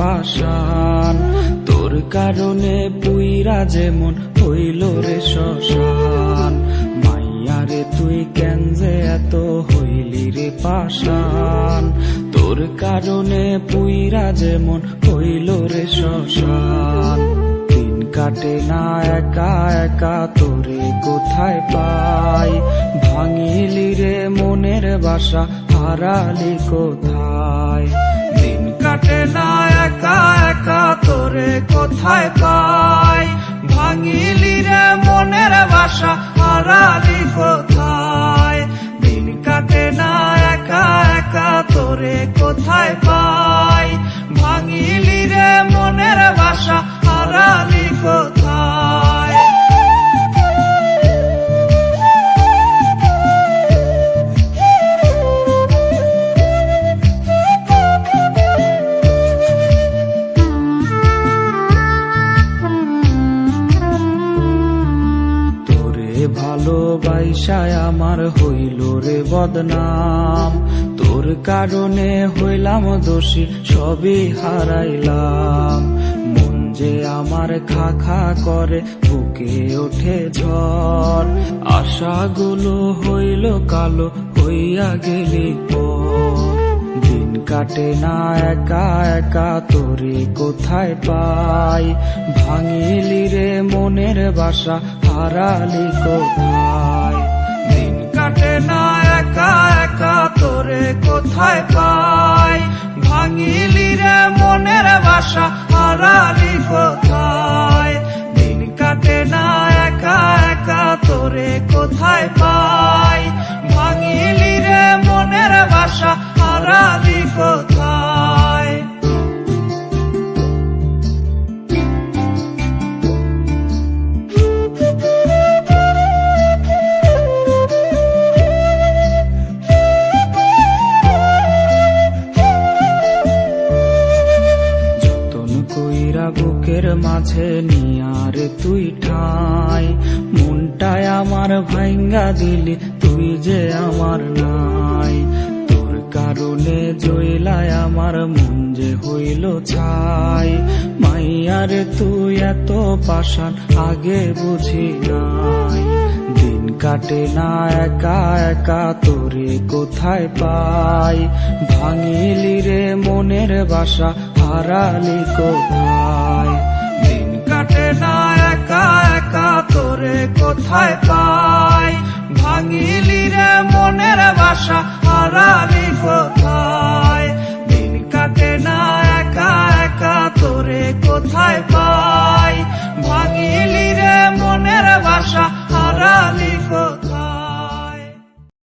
পাশান তোর কারণে পুইরা যেমন হইল রে শ্মশান। মাইয়ারে তুই কেন যে এত হইলি রে পাশান তোর কারণে পুইরা যেমন হইল রে শ্মশান। কাটে না একা একা তোরে কোথায় পাই? ভাঙিলি রে মনের বাসা, হারালি কোথায়? কাটে না, একা একা তোরে কোথায় পাই? ভাঙিলি রে মনের বাসা, হারালি কোথায়? দিন কাটে না, একা একা তোরে কোথায় পাই? তোরে ভালোবাসায় আমার হইল রে বদনাম। তোর কারণে হইলাম দোষী, সবই হারাইলাম। মন যে আমার খা খা করে, বুকে ওঠে ঝড়। আশাগুলো হইল কালো হইয়া গেলি পর। দিন কাটে না একা একা, তোরে কোথায় পাই? ভাঙিলি রে মনের বাসা হারালি কোথায়? দিন কাটে না, একা একা তোরে কোথায় পাই? ভাঙিলি রে মনের বাসা হারালি কোথায়? দিন কাটে না, একা একা তোরে কোথায় পাই? ভাঙিলি রে মনের বাসা হারালি কোথায়? মাঝে নিয়ারে তুই ঠাই। মনটায় আমার ভাঙ্গা দিলি, তুই যে আমার নাই। তোর কারণে জইলায় আমার মন যে হইল ছাই। মাইয়ারে তুই এত পাশান আগে বুঝি নাই। দিন কাটে না একা একা, তোরে কোথায় পাই? ভাঙিলি রে মনের বাসা, হারালি কোথায়? না একা একা তোরে কোথায় পাই? ভাঙিলি রে মনের বাসা হারালি